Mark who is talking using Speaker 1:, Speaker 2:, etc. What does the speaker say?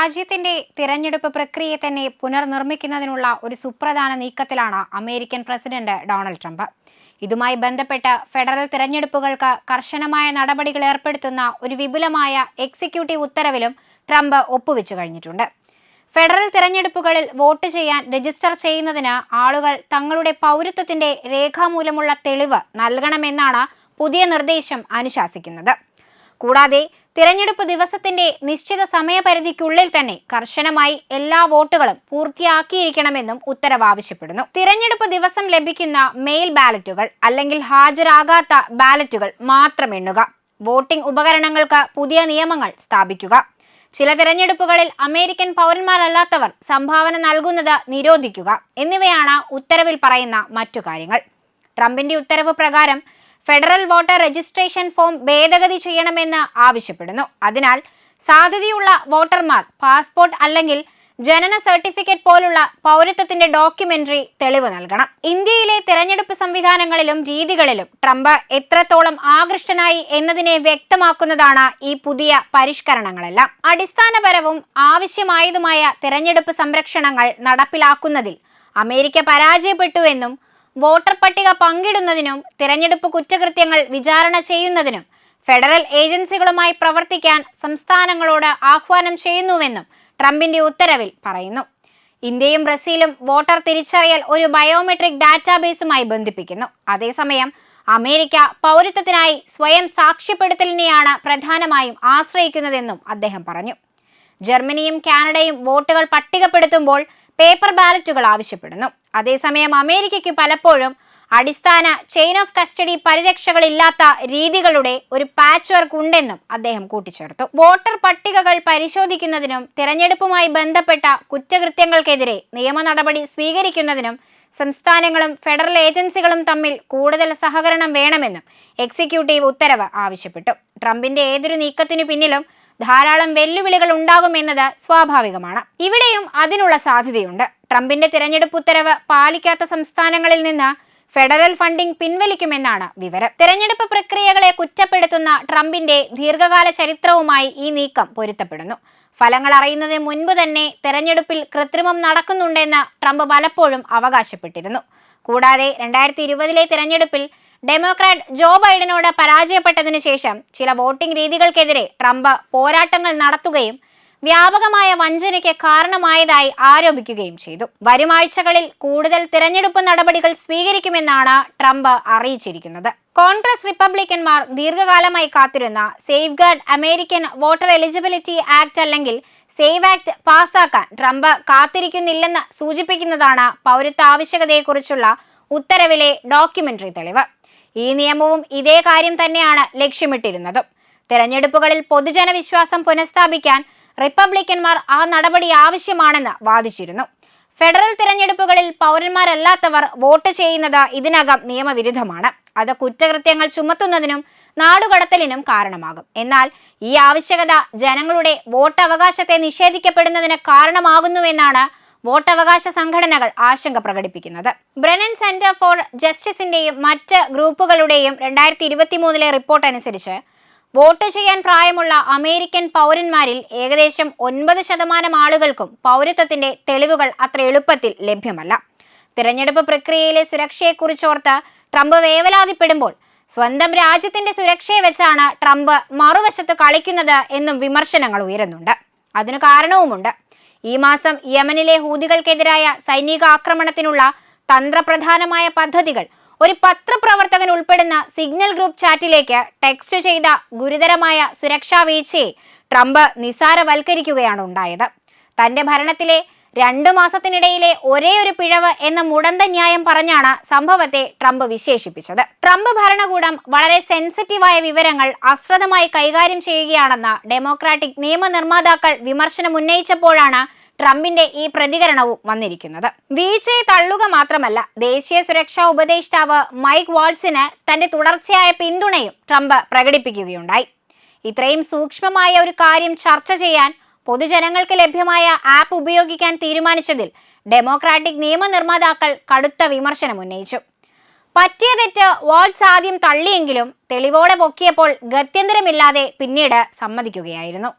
Speaker 1: രാജ്യത്തിന്റെ തിരഞ്ഞെടുപ്പ് പ്രക്രിയയെ തന്നെ പുനർനിർമ്മിക്കുന്നതിനുള്ള ഒരു സുപ്രധാന നീക്കത്തിലാണ് അമേരിക്കൻ പ്രസിഡന്റ് ഡൊണാൾഡ് ട്രംപ്. ഇതുമായി ബന്ധപ്പെട്ട് ഫെഡറൽ തിരഞ്ഞെടുപ്പുകൾക്ക് കർശനമായ നടപടികൾ ഏർപ്പെടുത്തുന്ന ഒരു വിപുലമായ എക്സിക്യൂട്ടീവ് ഉത്തരവിലും ട്രംപ് ഒപ്പുവെച്ചു കഴിഞ്ഞിട്ടുണ്ട്. ഫെഡറൽ തിരഞ്ഞെടുപ്പുകളിൽ വോട്ട് ചെയ്യാൻ രജിസ്റ്റർ ചെയ്യുന്നതിന് ആളുകൾ തങ്ങളുടെ പൗരത്വത്തിന്റെ രേഖാമൂലമുള്ള തെളിവ് നൽകണമെന്നാണ് പുതിയ നിർദ്ദേശം അനുശാസിക്കുന്നത്. കൂടാതെ തിരഞ്ഞെടുപ്പ് ദിവസത്തിന്റെ നിശ്ചിത സമയപരിധിക്കുള്ളിൽ തന്നെ കർശനമായി എല്ലാ വോട്ടുകളും പൂർത്തിയാക്കിയിരിക്കണമെന്നും ഉത്തരവ് ആവശ്യപ്പെടുന്നു. തിരഞ്ഞെടുപ്പ് ദിവസം ലഭിക്കുന്ന മെയിൽ ബാലറ്റുകൾ അല്ലെങ്കിൽ ഹാജരാകാത്ത ബാലറ്റുകൾ മാത്രം എണ്ണുക. വോട്ടിംഗ് ഉപകരണങ്ങൾക്ക് പുതിയ നിയമങ്ങൾ സ്ഥാപിക്കുക. ചില തിരഞ്ഞെടുപ്പുകളിൽ അമേരിക്കൻ പൗരന്മാരല്ലാത്തവർ സംഭാവന നൽകുന്നത് നിരോധിക്കുക. എന്നിവയാണ് ഉത്തരവിൽ പറയുന്ന മറ്റു കാര്യങ്ങൾ. ട്രംപിന്റെ ഉത്തരവ് പ്രകാരം ഫെഡറൽ വോട്ടർ രജിസ്ട്രേഷൻ ഫോം ഭേദഗതി ചെയ്യണമെന്ന് ആവശ്യപ്പെടുന്നു. അതിനാൽ സാധ്യതയുള്ള വോട്ടർമാർ പാസ്പോർട്ട് അല്ലെങ്കിൽ ജനന സർട്ടിഫിക്കറ്റ് പോലുള്ള പൗരത്വത്തിന്റെ ഡോക്യുമെന്ററി തെളിവ് നൽകണം. ഇന്ത്യയിലെ തിരഞ്ഞെടുപ്പ് സംവിധാനങ്ങളിലും രീതികളിലും ട്രംപ് എത്രത്തോളം ആകൃഷ്ടനായി എന്നതിനെ വ്യക്തമാക്കുന്നതാണ് ഈ പുതിയ പരിഷ്കരണങ്ങളെല്ലാം. അടിസ്ഥാനപരവും ആവശ്യമായതുമായ തിരഞ്ഞെടുപ്പ് സംരക്ഷണങ്ങൾ നടപ്പിലാക്കുന്നതിൽ അമേരിക്ക പരാജയപ്പെട്ടുവെന്നും വോട്ടർ പട്ടിക പങ്കിടുന്നതിനും തിരഞ്ഞെടുപ്പ് കുറ്റകൃത്യങ്ങൾ വിചാരണ ചെയ്യുന്നതിനും ഫെഡറൽ ഏജൻസികളുമായി പ്രവർത്തിക്കാൻ സംസ്ഥാനങ്ങളോട് ആഹ്വാനം ചെയ്യുന്നുവെന്നും ട്രംപിന്റെ ഉത്തരവിൽ പറയുന്നു. ഇന്ത്യയും ബ്രസീലും വോട്ടർ തിരിച്ചറിയൽ ഒരു ബയോമെട്രിക് ഡാറ്റാബേസുമായി ബന്ധിപ്പിക്കുന്നു. അതേസമയം അമേരിക്ക പൗരത്വത്തിനായി സ്വയം സാക്ഷ്യപ്പെടുത്തലിനെയാണ് പ്രധാനമായും ആശ്രയിക്കുന്നതെന്നും അദ്ദേഹം പറഞ്ഞു. ജർമ്മനിയും കാനഡയും വോട്ടുകൾ പട്ടികപ്പെടുത്തുമ്പോൾ പേപ്പർ ബാലറ്റുകൾ ആവശ്യപ്പെടുന്നു. അതേസമയം അമേരിക്കയ്ക്ക് പലപ്പോഴും അടിസ്ഥാന ചെയിൻ ഓഫ് കസ്റ്റഡി പരിരക്ഷകളില്ലാത്ത രീതികളുടെ ഒരു പാച്ച് വർക്ക് ഉണ്ടെന്നും അദ്ദേഹം കൂട്ടിച്ചേർത്തു. വോട്ടർ പട്ടികകൾ പരിശോധിക്കുന്നതിനും തിരഞ്ഞെടുപ്പുമായി ബന്ധപ്പെട്ട കുറ്റകൃത്യങ്ങൾക്കെതിരെ നിയമ നടപടി സ്വീകരിക്കുന്നതിനും സംസ്ഥാനങ്ങളും ഫെഡറൽ ഏജൻസികളും തമ്മിൽ കൂടുതൽ സഹകരണം വേണമെന്നും എക്സിക്യൂട്ടീവ് ഉത്തരവ് ആവശ്യപ്പെട്ടു. ട്രംപിന്റെ ഏതൊരു നീക്കത്തിനു പിന്നിലും ധാരാളം വെല്ലുവിളികൾ ഉണ്ടാകുമെന്നത് സ്വാഭാവികമാണ്. ഇവിടെയും അതിനുള്ള സാധ്യതയുണ്ട്. ട്രംപിന്റെ തിരഞ്ഞെടുപ്പ് ഉത്തരവ് പാലിക്കാത്ത സംസ്ഥാനങ്ങളിൽ നിന്ന് ഫെഡറൽ ഫണ്ടിംഗ് പിൻവലിക്കുമെന്നാണ് വിവരം. തിരഞ്ഞെടുപ്പ് പ്രക്രിയകളെ കുറ്റപ്പെടുത്തുന്ന ട്രംപിന്റെ ദീർഘകാല ചരിത്രവുമായി ഈ നീക്കം പൊരുത്തപ്പെടുന്നു. ഫലങ്ങൾ അറിയുന്നതിന് മുൻപ് തന്നെ തെരഞ്ഞെടുപ്പിൽ കൃത്രിമം നടക്കുന്നുണ്ടെന്ന് ട്രംപ് പലപ്പോഴും അവകാശപ്പെട്ടിരുന്നു. കൂടാതെ രണ്ടായിരത്തി ഇരുപതിലെ തിരഞ്ഞെടുപ്പിൽ ഡെമോക്രാറ്റ് ജോ ബൈഡനോട് പരാജയപ്പെട്ടതിനു ശേഷം ചില വോട്ടിംഗ് രീതികൾക്കെതിരെ ട്രംപ് പോരാട്ടങ്ങൾ നടത്തുകയും വ്യാപകമായ വഞ്ചനയ്ക്ക് കാരണമായതായി ആരോപിക്കുകയും ചെയ്തു. വരും ആഴ്ചകളിൽ കൂടുതൽ തിരഞ്ഞെടുപ്പ് നടപടികൾ സ്വീകരിക്കുമെന്നാണ് ട്രംപ് അറിയിച്ചിരിക്കുന്നത്. കോൺഗ്രസ് റിപ്പബ്ലിക്കന്മാർ ദീർഘകാലമായി കാത്തിരുന്ന safeguard American voter eligibility act അല്ലെങ്കിൽ സേവ് ആക്ട് പാസാക്കാൻ ട്രംപ് കാത്തിരിക്കുന്നില്ലെന്ന് സൂചിപ്പിക്കുന്നതാണ് പൗരത്വ ആവശ്യകതയെക്കുറിച്ചുള്ള ഉത്തരവിലെ ഡോക്യുമെന്ററി തെളിവ്. ഈ നിയമവും ഇതേ കാര്യം തന്നെയാണ് ലക്ഷ്യമിട്ടിരുന്നത്. തെരഞ്ഞെടുപ്പുകളിൽ പൊതുജനവിശ്വാസം പുനഃസ്ഥാപിക്കാൻ റിപ്പബ്ലിക്കന്മാർ ആ നടപടി ആവശ്യമാണെന്ന് വാദിച്ചിരുന്നു. ഫെഡറൽ തിരഞ്ഞെടുപ്പുകളിൽ പൗരന്മാരല്ലാത്തവർ വോട്ട് ചെയ്യുന്നത് ഇതിനകം നിയമവിരുദ്ധമാണ്. അത് കുറ്റകൃത്യങ്ങൾ ചുമത്തുന്നതിനും നാടുകടത്തലിനും കാരണമാകും. എന്നാൽ ഈ ആവശ്യകത ജനങ്ങളുടെ വോട്ടവകാശത്തെ നിഷേധിക്കപ്പെടുന്നതിന് കാരണമാകുന്നുവെന്നാണ് വോട്ടവകാശ സംഘടനകൾ ആശങ്ക പ്രകടിപ്പിക്കുന്നത്. ബ്രനൻ സെന്റർ ഫോർ ജസ്റ്റിസിന്റെയും മറ്റ് ഗ്രൂപ്പുകളുടെയും രണ്ടായിരത്തി ഇരുപത്തി മൂന്നിലെ റിപ്പോർട്ട് അനുസരിച്ച് വോട്ട് ചെയ്യാൻ പ്രായമുള്ള അമേരിക്കൻ പൗരന്മാരിൽ ഏകദേശം ഒൻപത് ശതമാനം ആളുകൾക്കും പൗരത്വത്തിന്റെ തെളിവുകൾ അത്ര എളുപ്പത്തിൽ ലഭ്യമല്ല. തിരഞ്ഞെടുപ്പ് പ്രക്രിയയിലെ സുരക്ഷയെക്കുറിച്ചോർത്ത് ട്രംപ് വേവലാതിപ്പെടുമ്പോൾ സ്വന്തം രാജ്യത്തിന്റെ സുരക്ഷയെ വെച്ചാണ് ട്രംപ് മറുവശത്ത് കളിക്കുന്നത് എന്നും വിമർശനങ്ങൾ ഉയരുന്നുണ്ട്. അതിനു കാരണവുമുണ്ട്. ഈ മാസം യമനിലെ ഹൂതികൾക്കെതിരായ സൈനിക ആക്രമണത്തിനുള്ള തന്ത്രപ്രധാനമായ പദ്ധതികൾ. ഒരു പത്രപ്രവർത്തകൻ ഉൾപ്പെടുന്ന സിഗ്നൽ ഗ്രൂപ്പ് ചാറ്റിലേക്ക് ടെക്സ്റ്റ് ചെയ്ത ഗുരുതരമായ സുരക്ഷാ വീഴ്ചയെ ട്രംപ് നിസാരവൽക്കരിക്കുകയാണ് ഉണ്ടായത്. തന്റെ ഭരണത്തിലെ രണ്ടു മാസത്തിനിടയിലെ ഒരേ ഒരു പിഴവ് എന്ന മുടന്ത ന്യായം പറഞ്ഞാണ് സംഭവത്തെ ട്രംപ് വിശേഷിപ്പിച്ചത്. ട്രംപ് ഭരണകൂടം വളരെ സെൻസിറ്റീവായ വിവരങ്ങൾ അശ്രദ്ധമായി കൈകാര്യം ചെയ്യുകയാണെന്ന് ഡെമോക്രാറ്റിക് നിയമനിർമ്മാതാക്കൾ വിമർശനം ഉന്നയിച്ചപ്പോഴാണ് ട്രംപിന്റെ ഈ പ്രതികരണവും വന്നിരിക്കുന്നത്. വീഴ്ചയെ തള്ളുക മാത്രമല്ല ദേശീയ സുരക്ഷാ ഉപദേഷ്ടാവ് മൈക്ക് വാൾസിന് തന്റെ തുടർച്ചയായ പിന്തുണയും ട്രംപ് പ്രകടിപ്പിക്കുകയുണ്ടായി. ഇത്രയും സൂക്ഷ്മമായ ഒരു കാര്യം ചർച്ച ചെയ്യാൻ പൊതുജനങ്ങൾക്ക് ലഭ്യമായ ആപ്പ് ഉപയോഗിക്കാൻ തീരുമാനിച്ചതിൽ ഡെമോക്രാറ്റിക് നിയമനിർമ്മാതാക്കൾ കടുത്ത വിമർശനം ഉന്നയിച്ചു. പറ്റിയ തെറ്റ് വാട്സ് ആദ്യം തള്ളിയെങ്കിലും തെളിവോടെ പൊക്കിയപ്പോൾ ഗത്യന്തരമില്ലാതെ പിന്നീട് സമ്മതിക്കുകയായിരുന്നു.